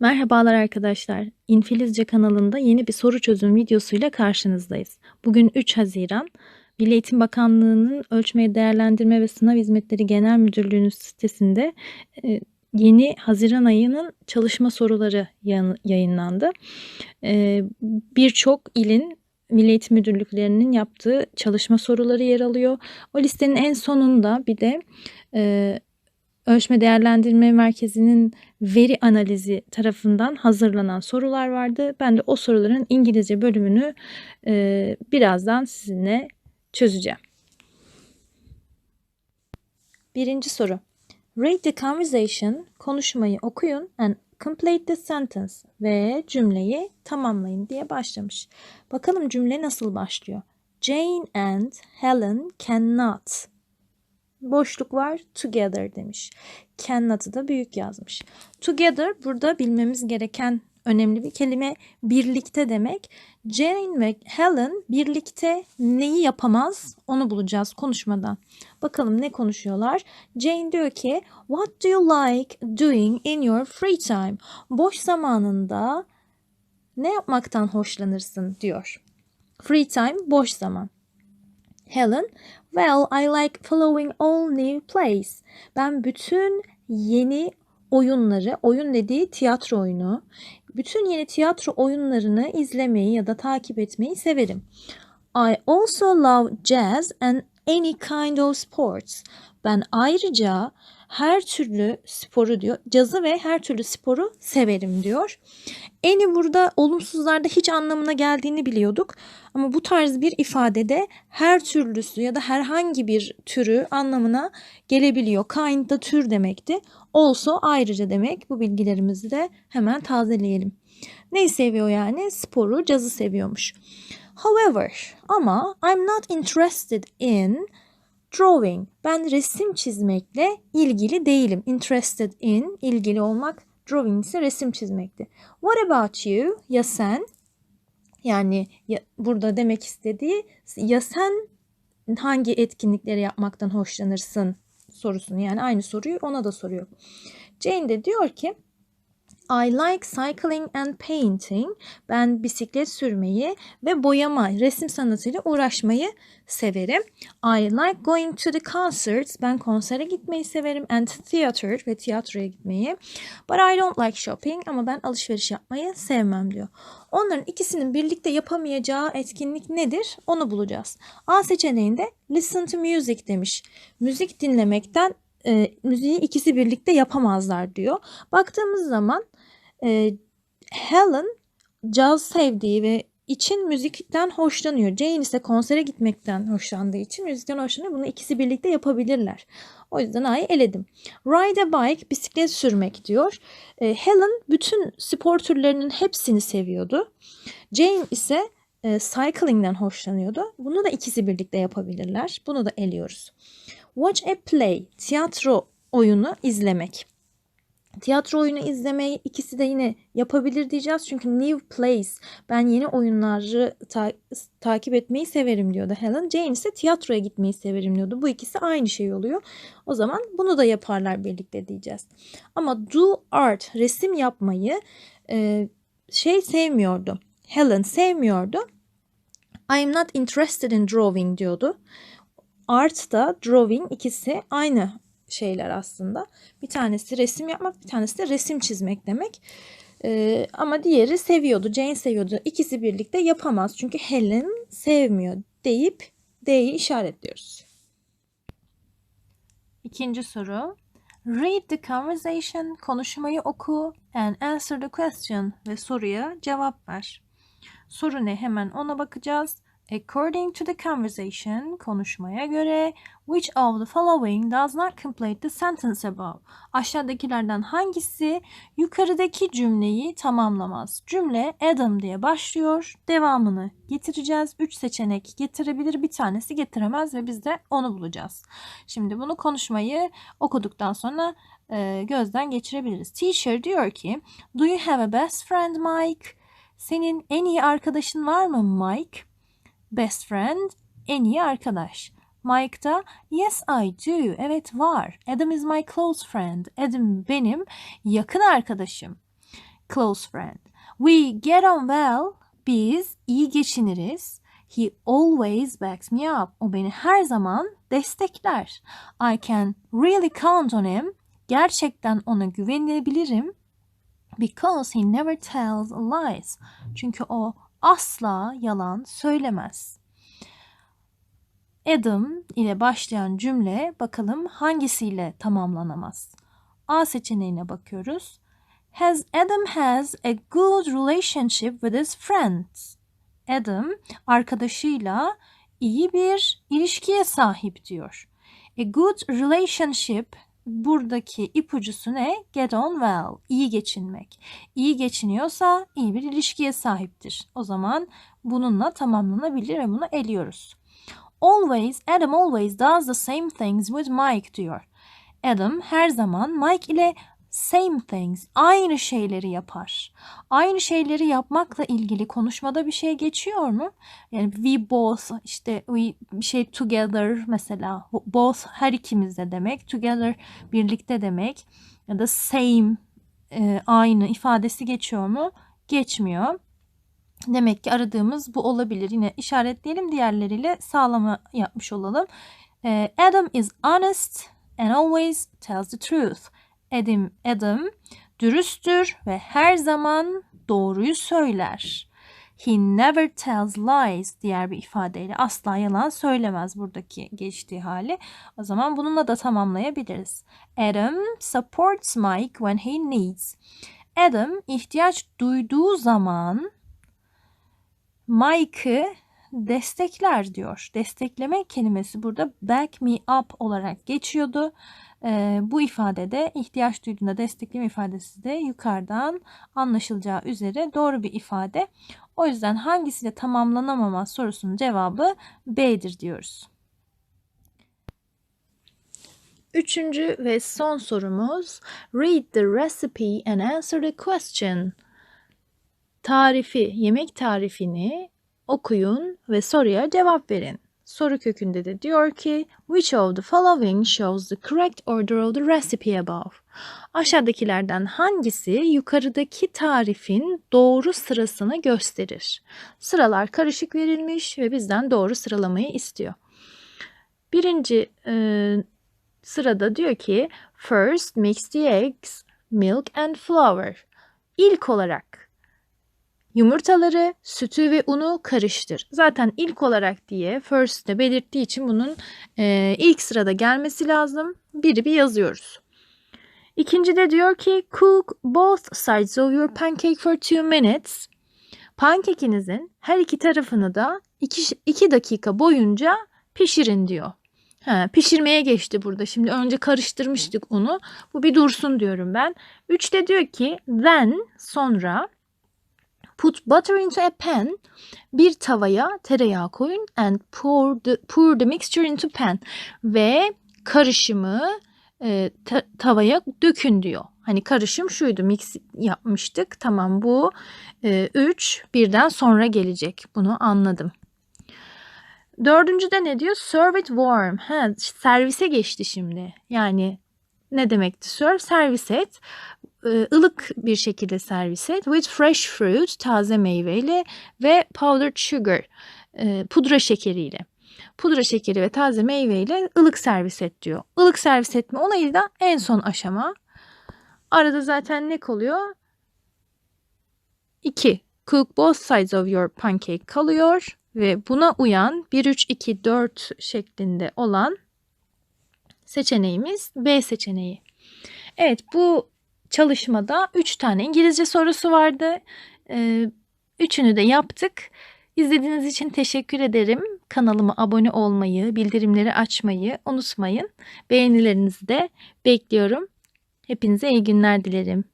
Merhabalar arkadaşlar. İnfilizce kanalında yeni bir soru çözüm videosuyla karşınızdayız. Bugün 3 Haziran. Milli Eğitim Bakanlığı'nın Ölçme, Değerlendirme ve Sınav Hizmetleri Genel Müdürlüğü'nün sitesinde e, yeni Haziran ayının çalışma soruları yayın- yayınlandı. E, Birçok ilin Milli Eğitim Müdürlüklerinin yaptığı çalışma soruları yer alıyor. O listenin en sonunda bir de e, Ölçme Değerlendirme Merkezi'nin veri analizi tarafından hazırlanan sorular vardı. Ben de o soruların İngilizce bölümünü e, birazdan sizinle çözeceğim. Birinci soru. Read the conversation, konuşmayı okuyun and complete the sentence ve cümleyi tamamlayın diye başlamış. Bakalım cümle nasıl başlıyor? Jane and Helen cannot. Boşluk var, together demiş. Cannot'ı da büyük yazmış. Together burada bilmemiz gereken önemli bir kelime birlikte demek. Jane ve Helen birlikte neyi yapamaz onu bulacağız konuşmadan. Bakalım ne konuşuyorlar? Jane diyor ki What do you like doing in your free time? Boş zamanında ne yapmaktan hoşlanırsın diyor. Free time boş zaman. Helen, well I like following all new plays. Ben bütün yeni oyunları, oyun dediği tiyatro oyunu, bütün yeni tiyatro oyunlarını izlemeyi ya da takip etmeyi severim. I also love jazz and any kind of sports. Ben ayrıca her türlü sporu diyor, cazı ve her türlü sporu severim diyor. Any burada olumsuzlarda hiç anlamına geldiğini biliyorduk. Ama bu tarz bir ifadede her türlüsü ya da herhangi bir türü anlamına gelebiliyor. Kind da tür demekti. Also ayrıca demek. Bu bilgilerimizi de hemen tazeleyelim. Neyi seviyor yani? Sporu, cazı seviyormuş. However, ama I'm not interested in drawing. Ben resim çizmekle ilgili değilim. Interested in, ilgili olmak. Drawing ise resim çizmekti. What about you? Ya sen? Yani ya, burada demek istediği ya sen hangi etkinlikleri yapmaktan hoşlanırsın sorusunu yani aynı soruyu ona da soruyor. Jane de diyor ki I like cycling and painting. Ben bisiklet sürmeyi ve boyama, resim sanatıyla uğraşmayı severim. I like going to the concerts. Ben konsere gitmeyi severim. And theater ve tiyatroya gitmeyi. But I don't like shopping. Ama ben alışveriş yapmayı sevmem diyor. Onların ikisinin birlikte yapamayacağı etkinlik nedir? Onu bulacağız. A seçeneğinde listen to music demiş. Müzik dinlemekten e, müziği ikisi birlikte yapamazlar diyor. Baktığımız zaman e, Helen caz sevdiği ve için müzikten hoşlanıyor. Jane ise konsere gitmekten hoşlandığı için müzikten hoşlanıyor. Bunu ikisi birlikte yapabilirler. O yüzden A'yı eledim. Ride a bike, bisiklet sürmek diyor. E, Helen bütün spor türlerinin hepsini seviyordu. Jane ise e, cycling'den hoşlanıyordu. Bunu da ikisi birlikte yapabilirler. Bunu da eliyoruz. Watch a play, tiyatro oyunu izlemek. Tiyatro oyunu izlemeyi ikisi de yine yapabilir diyeceğiz. Çünkü new plays. Ben yeni oyunları ta- takip etmeyi severim diyordu Helen. Jane ise tiyatroya gitmeyi severim diyordu. Bu ikisi aynı şey oluyor. O zaman bunu da yaparlar birlikte diyeceğiz. Ama do art, resim yapmayı e, şey sevmiyordu. Helen sevmiyordu. I am not interested in drawing diyordu. Art da drawing ikisi aynı şeyler aslında. Bir tanesi resim yapmak, bir tanesi de resim çizmek demek. Ee, ama diğeri seviyordu, Jane seviyordu. İkisi birlikte yapamaz çünkü Helen sevmiyor deyip D'yi işaretliyoruz. İkinci soru. Read the conversation, konuşmayı oku and answer the question ve soruya cevap ver. Soru ne? Hemen ona bakacağız. According to the conversation, konuşmaya göre, which of the following does not complete the sentence above? Aşağıdakilerden hangisi yukarıdaki cümleyi tamamlamaz? Cümle Adam diye başlıyor. Devamını getireceğiz. Üç seçenek getirebilir, bir tanesi getiremez ve biz de onu bulacağız. Şimdi bunu konuşmayı okuduktan sonra e, gözden geçirebiliriz. Teacher diyor ki, Do you have a best friend Mike? Senin en iyi arkadaşın var mı Mike? Best friend en iyi arkadaş. Mike da yes I do. Evet var. Adam is my close friend. Adam benim yakın arkadaşım. close friend. We get on well. Biz iyi geçiniriz. He always backs me up. O beni her zaman destekler. I can really count on him. Gerçekten ona güvenebilirim. Because he never tells lies. Çünkü o asla yalan söylemez. Adam ile başlayan cümle bakalım hangisiyle tamamlanamaz. A seçeneğine bakıyoruz. Has Adam has a good relationship with his friends. Adam arkadaşıyla iyi bir ilişkiye sahip diyor. A good relationship buradaki ipucusu ne? Get on well. İyi geçinmek. İyi geçiniyorsa iyi bir ilişkiye sahiptir. O zaman bununla tamamlanabilir ve bunu eliyoruz. Always, Adam always does the same things with Mike diyor. Adam her zaman Mike ile same things, aynı şeyleri yapar. Aynı şeyleri yapmakla ilgili konuşmada bir şey geçiyor mu? Yani we both, işte we bir şey together mesela. Both her ikimiz de demek. Together birlikte demek. Ya da same, e, aynı ifadesi geçiyor mu? Geçmiyor. Demek ki aradığımız bu olabilir. Yine işaretleyelim diğerleriyle sağlama yapmış olalım. E, Adam is honest and always tells the truth. Adam, Adam dürüsttür ve her zaman doğruyu söyler. He never tells lies diğer bir ifadeyle asla yalan söylemez buradaki geçtiği hali. O zaman bununla da tamamlayabiliriz. Adam supports Mike when he needs. Adam ihtiyaç duyduğu zaman Mike'ı destekler diyor. Destekleme kelimesi burada back me up olarak geçiyordu. Ee, bu ifadede ihtiyaç duyduğunda destekleme ifadesi de yukarıdan anlaşılacağı üzere doğru bir ifade. O yüzden hangisiyle tamamlanamama sorusunun cevabı B'dir diyoruz. Üçüncü ve son sorumuz Read the recipe and answer the question. Tarifi, yemek tarifini okuyun ve soruya cevap verin. Soru kökünde de diyor ki Which of the following shows the correct order of the recipe above? Aşağıdakilerden hangisi yukarıdaki tarifin doğru sırasını gösterir? Sıralar karışık verilmiş ve bizden doğru sıralamayı istiyor. Birinci e, sırada diyor ki First mix the eggs, milk and flour. İlk olarak Yumurtaları, sütü ve unu karıştır. Zaten ilk olarak diye first'te belirttiği için bunun e, ilk sırada gelmesi lazım. Biri bir yazıyoruz. İkinci de diyor ki cook both sides of your pancake for two minutes. Pankekinizin her iki tarafını da iki, iki dakika boyunca pişirin diyor. Ha, pişirmeye geçti burada. Şimdi önce karıştırmıştık unu. Bu bir dursun diyorum ben. Üçte diyor ki then sonra Put butter into a pan. Bir tavaya tereyağı koyun and pour the, pour the mixture into pan. Ve karışımı e, ta, tavaya dökün diyor. Hani karışım şuydu mix yapmıştık. Tamam bu 3 e, birden sonra gelecek. Bunu anladım. Dördüncüde ne diyor? Serve it warm. Ha, servise geçti şimdi. Yani ne demekti serve? Servis et. E, ılık bir şekilde servis et. With fresh fruit, taze meyveyle ve powdered sugar, e, pudra şekeriyle. Pudra şekeri ve taze meyveyle ılık servis et diyor. Ilık servis etme olayı da en son aşama. Arada zaten ne kalıyor? 2. Cook both sides of your pancake kalıyor ve buna uyan 1 3 2 4 şeklinde olan seçeneğimiz B seçeneği. Evet bu çalışmada 3 tane İngilizce sorusu vardı. Ee, üçünü de yaptık. İzlediğiniz için teşekkür ederim. Kanalıma abone olmayı, bildirimleri açmayı unutmayın. Beğenilerinizi de bekliyorum. Hepinize iyi günler dilerim.